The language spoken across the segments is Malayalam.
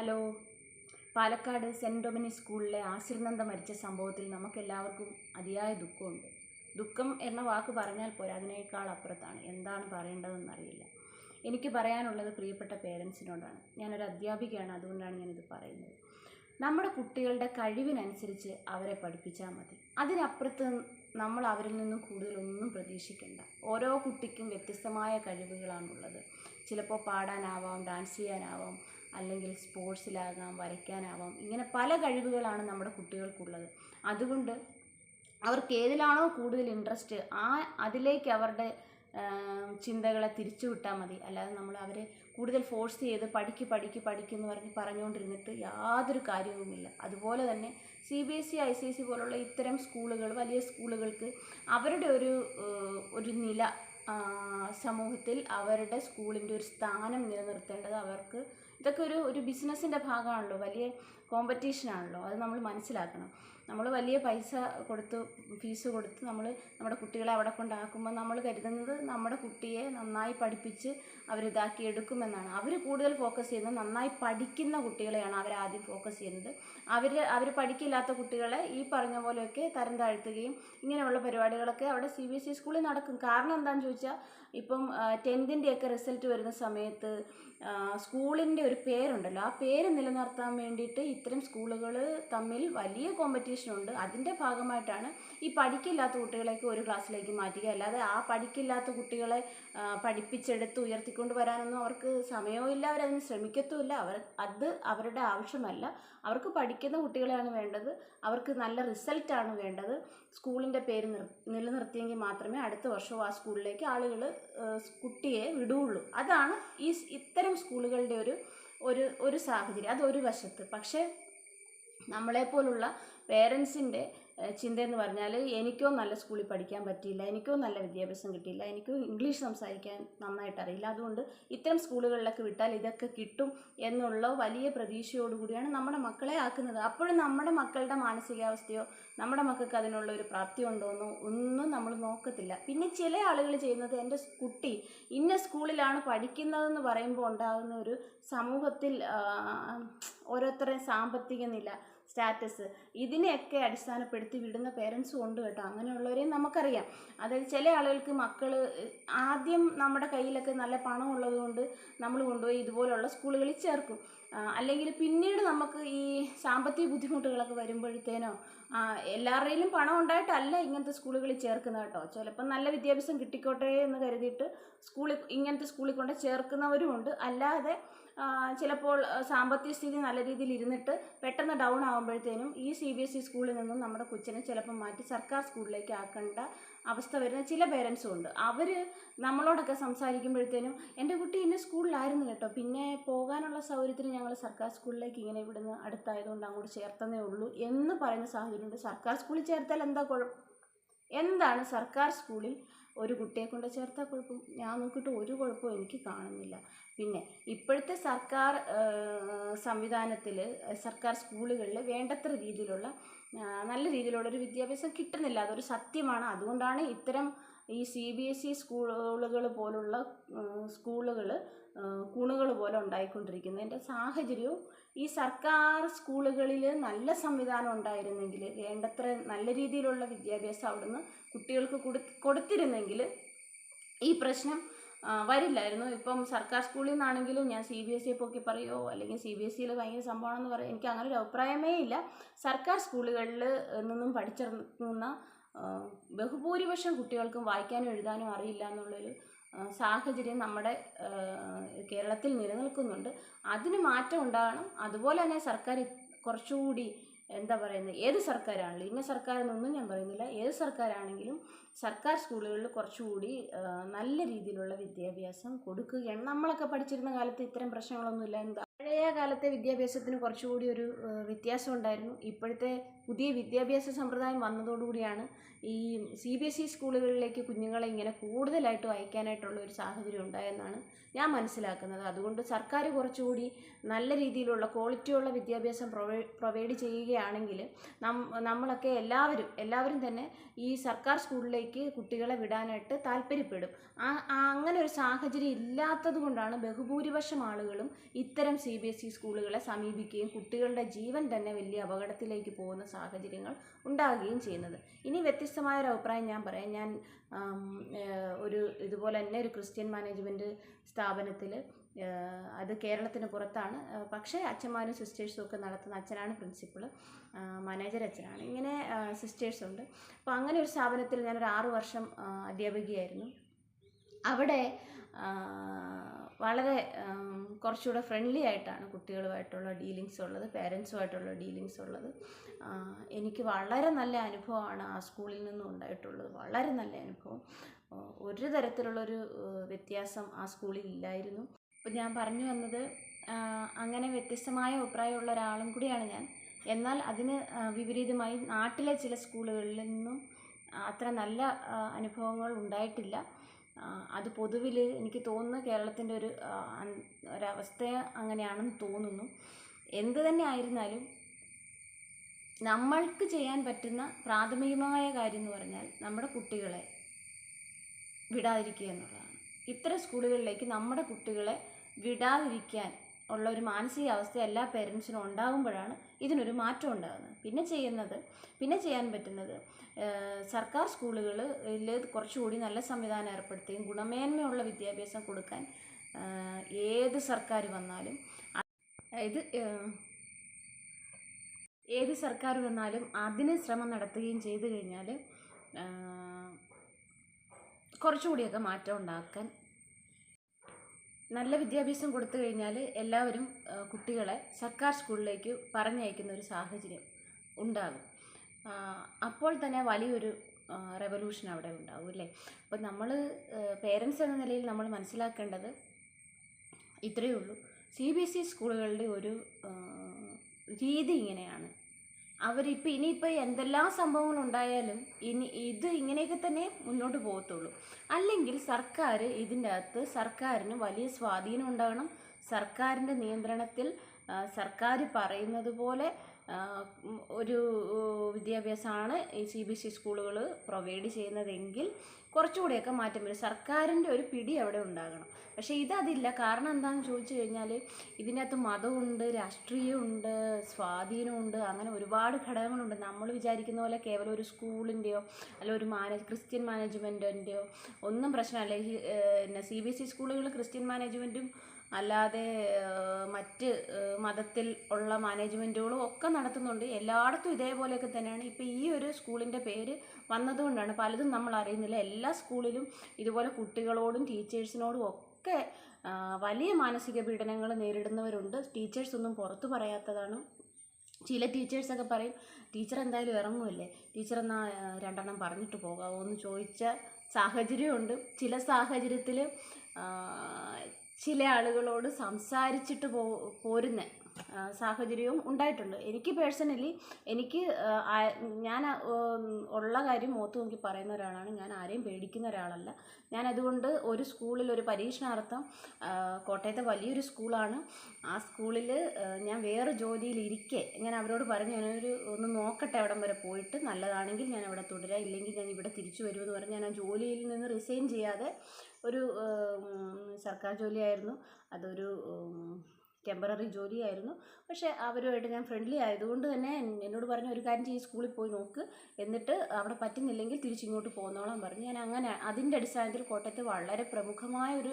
ഹലോ. പാലക്കാട് സെന്റ് ഡൊമിനിക് സ്കൂളിലെ ആശീർനന്ദ മരിച്ച സംഭവത്തിൽ നമുക്കെല്ലാവർക്കും അതിയായ ദുഃഖമുണ്ട്. ദുഃഖം എന്ന വാക്ക് പറഞ്ഞാൽ പോരാ അതിനേക്കാൾ അപ്പുറത്താണ്. എന്താണ് പറയേണ്ടതെന്നറിയില്ല. എനിക്ക് പറയാനുള്ളത് പ്രിയപ്പെട്ട പേരൻസിനോടാണ്. ഞാനൊരു അധ്യാപികയാണ് അതുകൊണ്ടാണ് ഞാനിത് പറയുന്നത്. നമ്മുടെ കുട്ടികളുടെ കഴിവിനനുസരിച്ച് അവരെ പഠിപ്പിച്ചാൽ മതി. അതിനപ്പുറത്ത് നമ്മൾ അവരിൽ നിന്നും കൂടുതലൊന്നും പ്രതീക്ഷിക്കേണ്ട. ഓരോ കുട്ടിക്കും വ്യത്യസ്തമായ കഴിവുകളാണുള്ളത്. ചിലപ്പോൾ പാടാനാവാം ഡാൻസ് ചെയ്യാനാവാം അല്ലെങ്കിൽ സ്പോർട്സിലാകാം വരയ്ക്കാനാവാം ഇങ്ങനെ പല കഴിവുകളാണ് നമ്മുടെ കുട്ടികൾക്കുള്ളത്. അതുകൊണ്ട് അവർക്ക് ഏതിലാണോ കൂടുതൽ ഇൻട്രസ്റ്റ് ആ അതിലേക്ക് അവരുടെ ചിന്തകളെ തിരിച്ചു വിട്ടാൽ മതി. അല്ലാതെ നമ്മൾ അവരെ കൂടുതൽ ഫോഴ്സ് ചെയ്ത് പഠിക്ക് പഠിക്ക് പഠിക്കുന്നു പറഞ്ഞ് പറഞ്ഞുകൊണ്ടിരുന്നിട്ട് യാതൊരു കാര്യവുമില്ല. അതുപോലെ തന്നെ C B S E I C S C പോലുള്ള ഇത്തരം സ്കൂളുകൾ വലിയ സ്കൂളുകൾക്ക് അവരുടെ ഒരു ഒരു നില സമൂഹത്തിൽ അവരുടെ സ്കൂളിന്റെ ഒരു സ്ഥാനം നിലനിർത്തേണ്ടത് അവർക്ക് ഇതൊക്കെ ഒരു ഒരു ബിസിനസ്സിന്റെ ഭാഗമാണല്ലോ വലിയ കോമ്പറ്റീഷനാണല്ലോ അത് നമ്മൾ മനസ്സിലാക്കണം. നമ്മൾ വലിയ പൈസ കൊടുത്ത് ഫീസ് കൊടുത്ത് നമ്മൾ നമ്മുടെ കുട്ടികളെ അവിടെ കൊണ്ടാക്കുമ്പോൾ നമ്മൾ കരുതുന്നത് നമ്മുടെ കുട്ടിയെ നന്നായി പഠിപ്പിച്ച് അവരിതാക്കി എടുക്കുമെന്നാണ്. അവർ കൂടുതൽ ഫോക്കസ് ചെയ്യുന്നത് നന്നായി പഠിക്കുന്ന കുട്ടികളെയാണ് അവർ ആദ്യം ഫോക്കസ് ചെയ്യുന്നത്. അവർ അവർ പഠിക്കില്ലാത്ത കുട്ടികളെ ഈ പറഞ്ഞ പോലെയൊക്കെ തരം താഴ്ത്തുകയും ഇങ്ങനെയുള്ള പരിപാടികളൊക്കെ അവിടെ സി ബി എസ് ഇ സ്കൂളിൽ നടക്കും. കാരണം എന്താണെന്ന് ചോദിച്ചാൽ ഇപ്പം ടെൻത്തിന്റെയൊക്കെ റിസൾട്ട് വരുന്ന സമയത്ത് സ്കൂളിന്റെ ഒരു പേരുണ്ടല്ലോ. ആ പേര് നിലനിർത്താൻ വേണ്ടിയിട്ട് ഇത്തരം സ്കൂളുകൾ തമ്മിൽ വലിയ കോമ്പറ്റീഷൻ ഉണ്ട്. അതിന്റെ ഭാഗമായിട്ടാണ് ഈ പഠിക്കില്ലാത്ത കുട്ടികളെയൊക്കെ ഒരു ക്ലാസ്സിലേക്ക് മാറ്റുക. അല്ലാതെ ആ പഠിക്കില്ലാത്ത കുട്ടികളെ പഠിപ്പിച്ചെടുത്ത് ഉയർത്തിക്കൊണ്ട് വരാനൊന്നും അവർക്ക് സമയവും ഇല്ല. അവരതിന് ശ്രമിക്കത്തുമില്ല അവർ അത് അവരുടെ ആവശ്യമല്ല. അവർക്ക് പഠിക്കുന്ന കുട്ടികളെയാണ് വേണ്ടത്. അവർക്ക് നല്ല റിസൾട്ടാണ് വേണ്ടത്. സ്കൂളിന്റെ പേര് നിർ നിലനിർത്തിയെങ്കിൽ മാത്രമേ അടുത്ത വർഷവും ആ സ്കൂളിലേക്ക് ആളുകൾ കുട്ടിയെ വിടുകയുള്ളൂ. അതാണ് ഈ ഇത്തരം സ്കൂളുകളുടെ ഒരു ഒരു ഒരു സാഹചര്യം. അതൊരു വശത്ത്. പക്ഷേ നമ്മളെപ്പോലുള്ള പേരൻസിന്റെ ചിന്തയെന്ന് പറഞ്ഞാൽ എനിക്കോ നല്ല സ്കൂളിൽ പഠിക്കാൻ പറ്റിയില്ല എനിക്കോ നല്ല വിദ്യാഭ്യാസം കിട്ടിയില്ല എനിക്കോ ഇംഗ്ലീഷ് സംസാരിക്കാൻ നന്നായിട്ട് അറിയില്ല. അതുകൊണ്ട് ഇത്തരം സ്കൂളുകളിലൊക്കെ വിട്ടാൽ ഇതൊക്കെ കിട്ടും എന്നുള്ള വലിയ പ്രതീക്ഷയോടുകൂടിയാണ് നമ്മുടെ മക്കളെ ആക്കുന്നത്. അപ്പോഴും നമ്മുടെ മക്കളുടെ മാനസികാവസ്ഥയോ നമ്മുടെ മക്കൾക്ക് അതിനുള്ള ഒരു പ്രാപ്തി ഉണ്ടോയെന്നോ ഒന്നും നമ്മൾ നോക്കത്തില്ല. പിന്നെ ചില ആളുകൾ ചെയ്യുന്നത് എന്റെ കുട്ടി ഇന്ന സ്കൂളിലാണ് പഠിക്കുന്നതെന്ന് പറയുമ്പോൾ ഉണ്ടാകുന്ന ഒരു സമൂഹത്തിൽ ഓരോരുത്തരെ സാമ്പത്തിക നില സ്റ്റാറ്റസ്. ഇതിനെയൊക്കെ അടിസ്ഥാനപ്പെടുത്തി വിടുന്ന പേരൻസും ഉണ്ട് കേട്ടോ. അങ്ങനെയുള്ളവരെയും നമുക്കറിയാം. അതായത് ചില ആളുകൾക്ക് മക്കൾ ആദ്യം നമ്മുടെ കയ്യിലൊക്കെ നല്ല പണം ഉള്ളതുകൊണ്ട് നമ്മൾ കൊണ്ടുപോയി ഇതുപോലുള്ള സ്കൂളുകളിൽ ചേർക്കും. അല്ലെങ്കിൽ പിന്നീട് നമുക്ക് ഈ സാമ്പത്തിക ബുദ്ധിമുട്ടുകളൊക്കെ വരുമ്പോഴത്തേനോ എല്ലാവരുടെയും പണം ഉണ്ടായിട്ടല്ല ഇങ്ങനത്തെ സ്കൂളുകളിൽ ചേർക്കുന്നത് കേട്ടോ. ചിലപ്പോൾ നല്ല വിദ്യാഭ്യാസം കിട്ടിക്കോട്ടെ എന്ന് കരുതിയിട്ട് സ്കൂളിൽ ഇങ്ങനത്തെ സ്കൂളിൽ കൊണ്ട് ചേർക്കുന്നവരുമുണ്ട്. അല്ലാതെ ചിലപ്പോൾ സാമ്പത്തിക സ്ഥിതി നല്ല രീതിയിൽ ഇരുന്നിട്ട് പെട്ടെന്ന് ഡൗൺ ആകുമ്പോഴത്തേനും ഈ സി ബി എസ് ഇ സ്കൂളിൽ നിന്നും നമ്മുടെ കൊച്ചിനെ ചിലപ്പോൾ മാറ്റി സർക്കാർ സ്കൂളിലേക്ക് ആക്കേണ്ട അവസ്ഥ വരുന്ന ചില പേരൻസും ഉണ്ട്. അവർ നമ്മളോടൊക്കെ സംസാരിക്കുമ്പോഴത്തേനും എന്റെ കുട്ടി ഇന്ന സ്കൂളിലായിരുന്നു കേട്ടോ. പിന്നെ പോകാനുള്ള സൗകര്യത്തിന് ഞങ്ങൾ സർക്കാർ സ്കൂളിലേക്ക് ഇങ്ങനെ ഇവിടുന്ന് അടുത്തായതുകൊണ്ട് അങ്ങോട്ട് ചേർത്തന്നേ ഉള്ളൂ എന്ന് പറയുന്ന സാഹചര്യമുണ്ട്. സർക്കാർ സ്കൂളിൽ ചേർത്താൽ എന്താ കുഴപ്പം? എന്താണ് സർക്കാർ സ്കൂളിൽ ഒരു കുട്ടിയെ കൊണ്ട് ചേർത്താൽ കുഴപ്പം? ഞാൻ നോക്കിയിട്ട് ഒരു കുഴപ്പവും എനിക്ക് കാണുന്നില്ല. പിന്നെ ഇപ്പോഴത്തെ സർക്കാർ സംവിധാനത്തിൽ സർക്കാർ സ്കൂളുകളിൽ വേണ്ടത്ര രീതിയിലുള്ള നല്ല രീതിയിലുള്ള ഒരു വിദ്യാഭ്യാസം കിട്ടുന്നില്ല. അതൊരു സത്യമാണ്. അതുകൊണ്ടാണ് ഇത്തരം ഈ സി ബി എസ് ഇ സ്കൂളുകൾ പോലുള്ള സ്കൂളുകൾ കുണുകൾ പോലെ ഉണ്ടായിക്കൊണ്ടിരിക്കുന്നത് എന്റെ സാഹചര്യവും ഈ സർക്കാർ സ്കൂളുകളിൽ നല്ല സംവിധാനം ഉണ്ടായിരുന്നെങ്കിൽ വേണ്ടത്ര നല്ല രീതിയിലുള്ള വിദ്യാഭ്യാസം അവിടുന്ന് കുട്ടികൾക്ക് കൊടുത്തിരുന്നെങ്കിൽ ഈ പ്രശ്നം വരില്ലായിരുന്നു. ഇപ്പം സർക്കാർ സ്കൂളിൽ നിന്നാണെങ്കിലും ഞാൻ സി ബി എസ് ഇ പൊക്കി പറയുമോ അല്ലെങ്കിൽ സി ബി എസ് സിയിൽ ഭയങ്കര സംഭവമാണെന്ന് പറയും? എനിക്ക് അങ്ങനെ ഒരു അഭിപ്രായമേ ഇല്ല. സർക്കാർ സ്കൂളുകളിൽ നിന്നും പഠിച്ചിറങ്ങുന്ന ബഹുഭൂരിപക്ഷം കുട്ടികൾക്കും വായിക്കാനും എഴുതാനും അറിയില്ല എന്നുള്ളൊരു സാഹചര്യം നമ്മുടെ കേരളത്തിൽ നിലനിൽക്കുന്നുണ്ട്. അതിന് മാറ്റം ഉണ്ടാകണം. അതുപോലെ തന്നെ സർക്കാർ കുറച്ചുകൂടി എന്താ പറയുന്നത് ഏത് സർക്കാരാണെങ്കിലും ഇന്ന സർക്കാരെന്നൊന്നും ഞാൻ പറയുന്നില്ല ഏത് സർക്കാരാണെങ്കിലും സർക്കാർ സ്കൂളുകളിൽ കുറച്ചുകൂടി നല്ല രീതിയിലുള്ള വിദ്യാഭ്യാസം കൊടുക്കുകയാണ്. നമ്മളൊക്കെ പഠിച്ചിരുന്ന കാലത്ത് ഇത്തരം പ്രശ്നങ്ങളൊന്നുമില്ല. എന്താ പഴയ കാലത്തെ വിദ്യാഭ്യാസത്തിന് കുറച്ചുകൂടി ഒരു വ്യത്യാസം ഉണ്ടായിരുന്നു. ഇപ്പോഴത്തെ പുതിയ വിദ്യാഭ്യാസ സമ്പ്രദായം വന്നതോടുകൂടിയാണ് ഈ സി ബി എസ് ഇ സ്കൂളുകളിലേക്ക് കുഞ്ഞുങ്ങളെ ഇങ്ങനെ കൂടുതലായിട്ട് അയക്കാനായിട്ടുള്ള ഒരു സാഹചര്യം ഉണ്ടായെന്നാണ് ഞാൻ മനസ്സിലാക്കുന്നത്. അതുകൊണ്ട് സർക്കാർ കുറച്ചുകൂടി നല്ല രീതിയിലുള്ള ക്വാളിറ്റിയുള്ള വിദ്യാഭ്യാസം പ്രൊവൈ പ്രൊവൈഡ് ചെയ്യുകയാണെങ്കിൽ നമ്മളൊക്കെ എല്ലാവരും എല്ലാവരും തന്നെ ഈ സർക്കാർ സ്കൂളിലേക്ക് കുട്ടികളെ വിടാനായിട്ട് താല്പര്യപ്പെടും. അങ്ങനെ ഒരു സാഹചര്യം ഇല്ലാത്തത് കൊണ്ടാണ് ബഹുഭൂരിപക്ഷം ആളുകളും ഇത്തരം C C B S E സ്കൂളുകളെ സമീപിക്കുകയും കുട്ടികളുടെ ജീവൻ തന്നെ വലിയ അപകടത്തിലേക്ക് പോകുന്ന സാഹചര്യങ്ങൾ ഉണ്ടാകുകയും ചെയ്യുന്നത്. ഇനി വ്യത്യസ്തമായ ഒരു അഭിപ്രായം ഞാൻ പറയാം. ഞാൻ ഒരു ഇതുപോലെ തന്നെ ഒരു ക്രിസ്ത്യൻ മാനേജ്മെന്റ് സ്ഥാപനത്തിൽ അത് കേരളത്തിന് പുറത്താണ്. പക്ഷേ അച്ഛന്മാരും സിസ്റ്റേഴ്സും ഒക്കെ നടത്തുന്ന അച്ഛനാണ് പ്രിൻസിപ്പൾ മാനേജർ അച്ഛനാണ്. ഇങ്ങനെ സിസ്റ്റേഴ്സ് ഉണ്ട്. അപ്പോൾ അങ്ങനെ ഒരു സ്ഥാപനത്തിൽ ഞാനൊരു ആറു വർഷം അധ്യാപികയായിരുന്നു. അവിടെ വളരെ കുറച്ചുകൂടെ ഫ്രണ്ട്ലി ആയിട്ടാണ് കുട്ടികളുമായിട്ടുള്ള ഡീലിങ്സ് ഉള്ളത് പേരൻസുമായിട്ടുള്ള ഡീലിങ്സ് ഉള്ളത്. എനിക്ക് വളരെ നല്ല അനുഭവമാണ് ആ സ്കൂളിൽ നിന്നും ഉണ്ടായിട്ടുള്ളത്. വളരെ നല്ല അനുഭവം. ഒരു തരത്തിലുള്ളൊരു വ്യത്യാസം ആ സ്കൂളിൽ ഇല്ലായിരുന്നു. അപ്പോൾ ഞാൻ പറഞ്ഞു വന്നത് അങ്ങനെ വ്യത്യസ്തമായ അഭിപ്രായമുള്ള ഒരാളും കൂടിയാണ് ഞാൻ. എന്നാൽ അതിന് വിപരീതമായി നാട്ടിലെ ചില സ്കൂളുകളിൽ നിന്നും അത്ര നല്ല അനുഭവങ്ങൾ ഉണ്ടായിട്ടില്ല. അത് പൊതുവിൽ എനിക്ക് തോന്നുന്നു കേരളത്തിന്റെ ഒരു ഒരവസ്ഥ അങ്ങനെയാണെന്ന് തോന്നുന്നു. എന്ത് തന്നെ ആയിരുന്നാലും നമ്മൾക്ക് ചെയ്യാൻ പറ്റുന്ന പ്രാഥമികമായ കാര്യം എന്ന് പറഞ്ഞാൽ നമ്മുടെ കുട്ടികളെ വിടാതിരിക്കുക എന്നുള്ളതാണ്. ഇത്തരം സ്കൂളുകളിലേക്ക് നമ്മുടെ കുട്ടികളെ വിടാതിരിക്കാൻ ഉള്ള ഒരു മാനസികാവസ്ഥ എല്ലാ പേരൻസിനും ഉണ്ടാകുമ്പോഴാണ് ഇതിനൊരു മാറ്റം ഉണ്ടാകുന്നത്. പിന്നെ ചെയ്യുന്നത് പിന്നെ ചെയ്യാൻ പറ്റുന്നത് സർക്കാർ സ്കൂളുകളിൽ കുറച്ചുകൂടി നല്ല സംവിധാനം ഏർപ്പെടുത്തുകയും ഗുണമേന്മയുള്ള വിദ്യാഭ്യാസം കൊടുക്കാൻ ഏത് സർക്കാർ വന്നാലും അതായത് ഏത് സർക്കാർ വന്നാലും അതിന് ശ്രമം നടത്തുകയും ചെയ്തു കഴിഞ്ഞാൽ കുറച്ചുകൂടിയൊക്കെ മാറ്റം ഉണ്ടാക്കാൻ നല്ല വിദ്യാഭ്യാസം കൊടുത്തു കഴിഞ്ഞാൽ എല്ലാവരും കുട്ടികളെ സർക്കാർ സ്കൂളിലേക്ക് പറഞ്ഞയക്കുന്ന ഒരു സാഹചര്യം ഉണ്ടാകും. അപ്പോൾ തന്നെ വലിയൊരു റെവല്യൂഷൻ അവിടെ ഉണ്ടാവും അല്ലേ? അപ്പോൾ നമ്മൾ പേരൻസ് എന്ന നിലയിൽ നമ്മൾ മനസ്സിലാക്കേണ്ടത് ഇത്രയേ ഉള്ളൂ. സി ബി എസ് ഇ സ്കൂളുകളുടെ ഒരു രീതി ഇങ്ങനെയാണ്. അവരിപ്പോൾ ഇനിയിപ്പോൾ എന്തെല്ലാം സംഭവങ്ങൾ ഉണ്ടായാലും ഇനി ഇത് ഇങ്ങനെയൊക്കെ തന്നെ മുന്നോട്ട് പോകത്തുള്ളൂ. അല്ലെങ്കിൽ സർക്കാർ ഇതിന്റെ അകത്ത് സർക്കാരിന് വലിയ സ്വാധീനം ഉണ്ടാകണം. സർക്കാരിന്റെ നിയന്ത്രണത്തിൽ സർക്കാർ പറയുന്നത് പോലെ ഒരു വിദ്യാഭ്യാസമാണ് ഈ സി ബി എസ് ഇ സ്കൂളുകൾ പ്രൊവൈഡ് ചെയ്യുന്നതെങ്കിൽ കുറച്ചുകൂടിയൊക്കെ മാറ്റം വരും. സർക്കാരിന്റെ ഒരു പിടി അവിടെ ഉണ്ടാകണം. പക്ഷേ ഇതതില്ല. കാരണം എന്താണെന്ന് ചോദിച്ചു കഴിഞ്ഞാൽ ഇതിനകത്ത് മതമുണ്ട് രാഷ്ട്രീയമുണ്ട് സ്വാധീനമുണ്ട് അങ്ങനെ ഒരുപാട് ഘടകങ്ങളുണ്ട്. നമ്മൾ വിചാരിക്കുന്ന പോലെ കേവലം ഒരു സ്കൂളിന്റെയോ അല്ല ഒരു മാനേജ് ക്രിസ്ത്യൻ മാനേജ്മെന്റിന്റെയോ ഒന്നും പ്രശ്നമല്ല. പിന്നെ സി ബി എസ് ഇ സ്കൂളുകൾ ക്രിസ്ത്യൻ മാനേജ്മെന്റും അല്ലാതെ മറ്റ് മതത്തിൽ ഉള്ള മാനേജ്മെന്റുകളും ഒക്കെ നടത്തുന്നുണ്ട്. എല്ലായിടത്തും ഇതേപോലെയൊക്കെ തന്നെയാണ്. ഇപ്പോൾ ഈ ഒരു സ്കൂളിന്റെ പേര് വന്നതുകൊണ്ടാണ് പലതും നമ്മൾ അറിയുന്നില്ല. എല്ലാ സ്കൂളിലും ഇതുപോലെ കുട്ടികളോടും ടീച്ചേഴ്സിനോടും ഒക്കെ വലിയ മാനസിക പീഡനങ്ങൾ നേരിടുന്നവരുണ്ട്. ടീച്ചേഴ്സൊന്നും പുറത്തു പറയാത്തതാണ്. ചില ടീച്ചേഴ്സൊക്കെ പറയും ടീച്ചർ എന്തായാലും ഇറങ്ങുമല്ലേ ടീച്ചർ എന്നാൽ രണ്ടെണ്ണം പറഞ്ഞിട്ട് പോകാമോ എന്ന് ചോദിച്ച സാഹചര്യമുണ്ട്. ചില സാഹചര്യത്തിൽ ചില ആളുകളോട് സംസാരിച്ചിട്ട് പോ പോരുന്ന സാഹചര്യവും ഉണ്ടായിട്ടുണ്ട്. എനിക്ക് പേഴ്സണലി എനിക്ക് ഞാൻ ഉള്ള കാര്യം മുഖത്ത് നോക്കി പറയുന്ന ഒരാളാണ്. ഞാൻ ആരെയും പേടിക്കുന്ന ഒരാളല്ല. ഞാൻ അതുകൊണ്ട് ഒരു സ്കൂളിൽ ഒരു പരീക്ഷണാർത്ഥം കോട്ടയത്തെ വലിയൊരു സ്കൂളാണ്. ആ സ്കൂളിൽ ഞാൻ വേറെ ജോലിയിൽ ഇരിക്കേ ഞാൻ അവരോട് പറഞ്ഞു ഞാനൊരു ഒന്ന് നോക്കട്ടെ അവിടം വരെ പോയിട്ട്. നല്ലതാണെങ്കിൽ ഞാൻ അവിടെ തുടരാം. ഇല്ലെങ്കിൽ ഞാൻ ഇവിടെ തിരിച്ചു വരുമെന്ന് പറഞ്ഞ് ഞാൻ ആ ജോലിയിൽ നിന്ന് റിസൈൻ ചെയ്യാതെ ഒരു സർക്കാർ ജോലിയായിരുന്നു. അതൊരു ടെമ്പററി ജോലിയായിരുന്നു. പക്ഷേ അവരുമായിട്ട് ഞാൻ ഫ്രണ്ട്ലി ആയതുകൊണ്ട് തന്നെ എന്നോട് പറഞ്ഞു ഒരു കാര്യം ചെയ്യും സ്കൂളിൽ പോയി നോക്ക്. എന്നിട്ട് അവിടെ പറ്റുന്നില്ലെങ്കിൽ തിരിച്ചിങ്ങോട്ട് പോന്നോളാൻ പറഞ്ഞു. ഞാൻ അങ്ങനെ അതിന്റെ അടിസ്ഥാനത്തിൽ കോട്ടയത്ത് വളരെ പ്രമുഖമായ ഒരു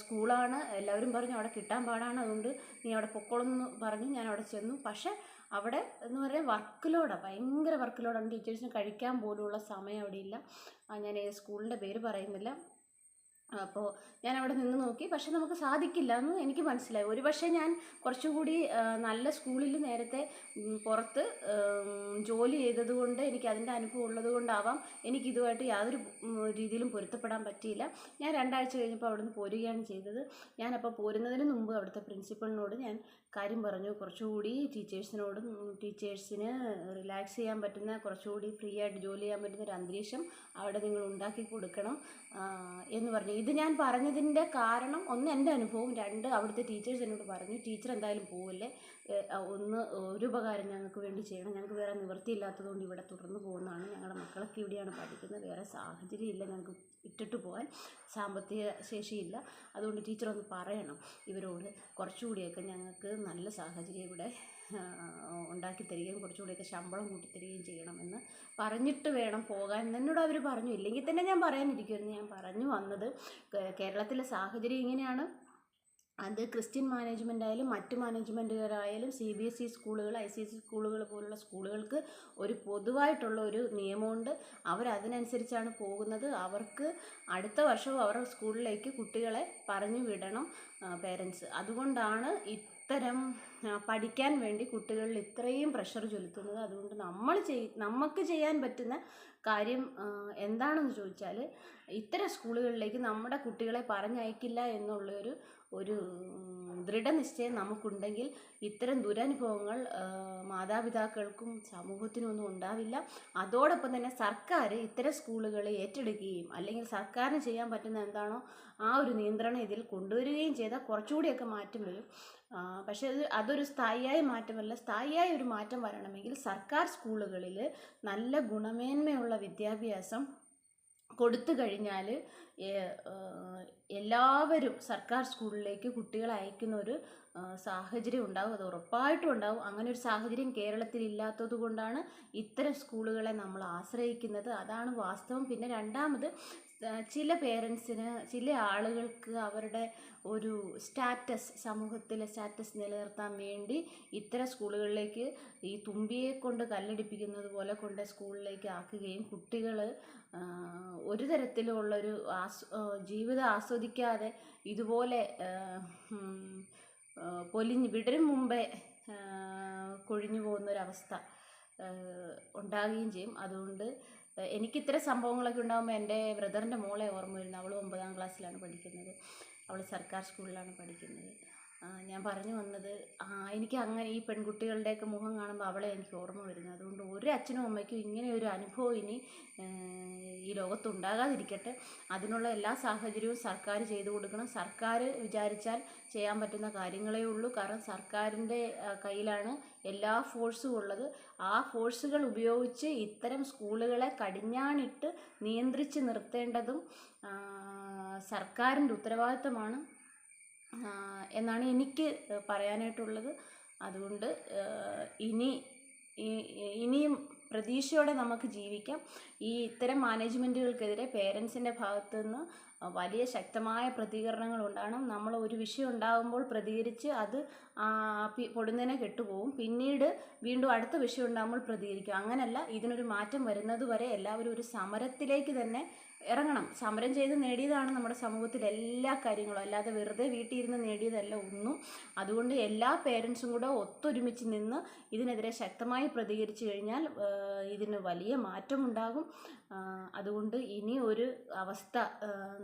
സ്കൂളാണ്. എല്ലാവരും പറഞ്ഞു അവിടെ കിട്ടാൻ പാടാണ്. അതുകൊണ്ട് നീ അവിടെ പൊക്കോളെന്ന് പറഞ്ഞു ഞാൻ അവിടെ ചെന്നു. പക്ഷേ അവിടെ എന്ന് പറയാൻ വർക്ക് ലോഡാണ് ഭയങ്കര വർക്ക് ലോഡാണ് ടീച്ചേഴ്സിന് കഴിക്കാൻ പോലുമുള്ള സമയം അവിടെ ഇല്ല. ഞാൻ സ്കൂളിന്റെ പേര് പറയുന്നില്ല. അപ്പോൾ ഞാൻ അവിടെ നിന്ന് നോക്കി. പക്ഷെ നമുക്ക് സാധിക്കില്ല എന്ന് എനിക്ക് മനസ്സിലായി. ഒരുപക്ഷെ ഞാൻ കുറച്ചുകൂടി കൂടി നല്ല സ്കൂളിൽ നേരത്തെ പുറത്ത് ജോലി ചെയ്തതുകൊണ്ട് എനിക്ക് അതിന്റെ അനുഭവം ഉള്ളത് കൊണ്ടാവാം എനിക്ക് ഇതുമായിട്ട് യാതൊരു രീതിയിലും പൊരുത്തപ്പെടാൻ പറ്റിയില്ല. ഞാൻ രണ്ടാഴ്ച കഴിഞ്ഞപ്പോൾ അവിടുന്ന് പോരുകയാണ് ചെയ്തത്. ഞാനപ്പോൾ പോരുന്നതിന് മുമ്പ് അവിടുത്തെ പ്രിൻസിപ്പളിനോട് ഞാൻ കാര്യം പറഞ്ഞു. കുറച്ചുകൂടി ടീച്ചേഴ്സിനോടും ടീച്ചേഴ്സിന് റിലാക്സ് ചെയ്യാൻ പറ്റുന്ന കുറച്ചുകൂടി ഫ്രീ ആയിട്ട് ജോലി ചെയ്യാൻ പറ്റുന്ന ഒരു അന്തരീക്ഷം അവിടെ നിങ്ങൾ ഉണ്ടാക്കി കൊടുക്കണം എന്ന് പറഞ്ഞു. ഇത് ഞാൻ പറഞ്ഞതിന്റെ കാരണം ഒന്ന് എന്റെ അനുഭവം രണ്ട് അവിടുത്തെ ടീച്ചേഴ്സ് എന്നോട് പറഞ്ഞു ടീച്ചർ എന്തായാലും പോവില്ലേ? ഒന്ന് ഒരു ഉപകാരം ഞങ്ങൾക്ക് വേണ്ടി ചെയ്യണം. ഞങ്ങൾക്ക് വേറെ നിവൃത്തിയില്ലാത്തതുകൊണ്ട് ഇവിടെ തുടർന്ന് പോകുന്നതാണ്. ഞങ്ങളുടെ മക്കളൊക്കെ ഇവിടെയാണ് പഠിക്കുന്നത്. വേറെ സാഹചര്യം ഇല്ല ഞങ്ങൾക്ക് ഇട്ടിട്ട് പോകാൻ സാമ്പത്തിക ശേഷിയില്ല. അതുകൊണ്ട് ടീച്ചറൊന്ന് പറയണം ഇവരോട്. കുറച്ചുകൂടിയൊക്കെ ഞങ്ങൾക്ക് നല്ല സാഹചര്യം ഇവിടെ ഉണ്ടാക്കി തരികയും കുറച്ചുകൂടിയൊക്കെ ശമ്പളം കൂട്ടി തരികയും ചെയ്യണമെന്ന് പറഞ്ഞിട്ട് വേണം പോകാൻ. എന്നോട് അവർ പറഞ്ഞു. ഇല്ലെങ്കിൽ തന്നെ ഞാൻ പറയാനിരിക്കുമായിരുന്നു ഞാൻ പറഞ്ഞു വന്നത് കേരളത്തിലെ സാഹചര്യം ഇങ്ങനെയാണ്. അത് ക്രിസ്ത്യൻ മാനേജ്മെന്റ് ആയാലും മറ്റ് മാനേജ്മെന്റുകാരായാലും സി ബി എസ് ഇ സ്കൂളുകൾ ഐ സി എസ് ഇ സ്കൂളുകൾ പോലുള്ള സ്കൂളുകൾക്ക് ഒരു പൊതുവായിട്ടുള്ള ഒരു നിയമമുണ്ട്. അവരതിനനുസരിച്ചാണ് പോകുന്നത്. അവർക്ക് അടുത്ത വർഷവും അവരുടെ സ്കൂളിലേക്ക് കുട്ടികളെ പറഞ്ഞു വിടണം പേരൻസ് അതുകൊണ്ടാണ് ഇത്തരം പഠിക്കാൻ വേണ്ടി കുട്ടികളിൽ ഇത്രയും പ്രഷർ ചെലുത്തുന്നത്. അതുകൊണ്ട് നമ്മൾ ചെയ് നമുക്ക് ചെയ്യാൻ പറ്റുന്ന കാര്യം എന്താണെന്ന് ചോദിച്ചാൽ ഇത്തരം സ്കൂളുകളിലേക്ക് നമ്മുടെ കുട്ടികളെ പറഞ്ഞയക്കില്ല എന്നുള്ളൊരു ഒരു ദൃഢനിശ്ചയം നമുക്കുണ്ടെങ്കിൽ ഇത്തരം ദുരനുഭവങ്ങൾ മാതാപിതാക്കൾക്കും സമൂഹത്തിനും ഒന്നും ഉണ്ടാവില്ല. അതോടൊപ്പം തന്നെ സർക്കാർ ഇത്തരം സ്കൂളുകളെ ഏറ്റെടുക്കുകയും അല്ലെങ്കിൽ സർക്കാരിന് ചെയ്യാൻ പറ്റുന്ന എന്താണോ ആ ഒരു നിയന്ത്രണം ഇതിൽ കൊണ്ടുവരികയും ചെയ്താൽ കുറച്ചുകൂടിയൊക്കെ മാറ്റം വരും. പക്ഷേ അത് അതൊരു സ്ഥായിയായ മാറ്റമല്ല. സ്ഥായിയായ ഒരു മാറ്റം വരണമെങ്കിൽ സർക്കാർ സ്കൂളുകളിൽ നല്ല ഗുണമേന്മയുള്ള വിദ്യാഭ്യാസം കൊടുത്തു കഴിഞ്ഞാൽ എല്ലാവരും സർക്കാർ സ്കൂളിലേക്ക് കുട്ടികളെ അയക്കുന്ന ഒരു സാഹചര്യം ഉണ്ടാവും. അത് ഉറപ്പായിട്ടും ഉണ്ടാവും. അങ്ങനെ ഒരു സാഹചര്യം കേരളത്തിൽ ഇല്ലാത്തത് കൊണ്ടാണ് ഇത്തരം സ്കൂളുകളെ നമ്മൾ ആശ്രയിക്കുന്നത്. അതാണ് വാസ്തവം. പിന്നെ രണ്ടാമത് ചില പേരൻസിന് ചില ആളുകൾക്ക് അവരുടെ ഒരു സ്റ്റാറ്റസ് സമൂഹത്തിലെ സ്റ്റാറ്റസ് നിലനിർത്താൻ വേണ്ടി ഇത്തരം സ്കൂളുകളിലേക്ക് ഈ തുമ്പിയെ കൊണ്ട് കല്ലടിപ്പിക്കുന്നത് പോലെ കൊണ്ട് സ്കൂളിലേക്ക് ആക്കുകയും കുട്ടികൾ ഒരു തരത്തിലുള്ളൊരു ആസ് ജീവിതം ആസ്വദിക്കാതെ ഇതുപോലെ പൊലിഞ്ഞ് വിടരും മുമ്പേ കൊഴിഞ്ഞു പോകുന്നൊരവസ്ഥ ഉണ്ടാകുകയും ചെയ്യും. അതുകൊണ്ട് എനിക്ക് ഇത്തരം സംഭവങ്ങളൊക്കെ ഉണ്ടാകുമ്പോൾ എന്റെ ബ്രദറിന്റെ മോളെ ഓർമ്മ വരുന്നു അവൾ ഒമ്പതാം ക്ലാസ്സിലാണ് പഠിക്കുന്നത്. അവൾ സർക്കാർ സ്കൂളിലാണ് പഠിക്കുന്നത്. ഞാൻ പറഞ്ഞു വന്നത് എനിക്ക് അങ്ങനെ ഈ പെൺകുട്ടികളുടെയൊക്കെ മുഖം കാണുമ്പോൾ അവളെ എനിക്ക് ഓർമ്മ വരുന്നത്. അതുകൊണ്ട് ഒരു അച്ഛനും അമ്മയ്ക്കും ഇങ്ങനെ ഒരു അനുഭവം ഇനി ഈ ലോകത്തുണ്ടാകാതിരിക്കട്ടെ. അതിനുള്ള എല്ലാ സാഹചര്യവും സർക്കാർ ചെയ്തു കൊടുക്കണം. സർക്കാർ വിചാരിച്ചാൽ ചെയ്യാൻ പറ്റുന്ന കാര്യങ്ങളേ ഉള്ളൂ. കാരണം സർക്കാരിന്റെ കയ്യിലാണ് എല്ലാ ഫോഴ്സും ഉള്ളത്. ആ ഫോഴ്സുകൾ ഉപയോഗിച്ച് ഇത്തരം സ്കൂളുകളെ കടിഞ്ഞാണിട്ട് നിയന്ത്രിച്ച് നിർത്തേണ്ടതും സർക്കാരിന്റെ ഉത്തരവാദിത്തമാണ് എന്നാണ് എനിക്ക് പറയാനായിട്ടുള്ളത്. അതുകൊണ്ട് ഇനി ഇനിയും പ്രതീക്ഷയോടെ നമുക്ക് ജീവിക്കാം. ഈ ഇത്തരം മാനേജ്മെന്റുകൾക്കെതിരെ പേരൻസിന്റെ ഭാഗത്തു നിന്ന് വലിയ ശക്തമായ പ്രതികരണങ്ങൾ ഉണ്ടാകണം. നമ്മൾ ഒരു വിഷയം ഉണ്ടാകുമ്പോൾ പ്രതികരിച്ച് അത് പൊടുന്നതിനെ കെട്ടുപോകും. പിന്നീട് വീണ്ടും അടുത്ത വിഷയം ഉണ്ടാകുമ്പോൾ പ്രതികരിക്കും. അങ്ങനല്ല ഇതിനൊരു മാറ്റം വരുന്നത് വരെ എല്ലാവരും ഒരു സമരത്തിലേക്ക് തന്നെ ഇറങ്ങണം. സമരം ചെയ്ത് നേടിയതാണ് നമ്മുടെ സമൂഹത്തിൽ എല്ലാ കാര്യങ്ങളും. അല്ലാതെ വെറുതെ വീട്ടിൽ ഇരുന്ന് നേടിയതല്ല ഒന്നും. അതുകൊണ്ട് എല്ലാ പേരൻസും കൂടെ ഒത്തൊരുമിച്ച് നിന്ന് ഇതിനെതിരെ ശക്തമായി പ്രതികരിച്ചു കഴിഞ്ഞാൽ ഇതിന് വലിയ മാറ്റം ഉണ്ടാകും അതുകൊണ്ട് ഇനി ഒരു അവസ്ഥ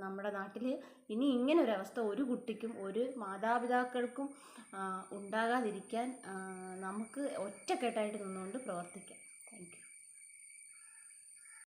നമ്മുടെ നാട്ടിൽ ഇനി ഇങ്ങനെ ഒരു അവസ്ഥ ഒരു കുട്ടിക്കും ഒരു മാതാപിതാക്കൾക്കും ഉണ്ടാകാതിരിക്കാൻ നമുക്ക് ഒറ്റക്കെട്ടായിട്ട് നിന്നുകൊണ്ട് പ്രവർത്തിക്കാം.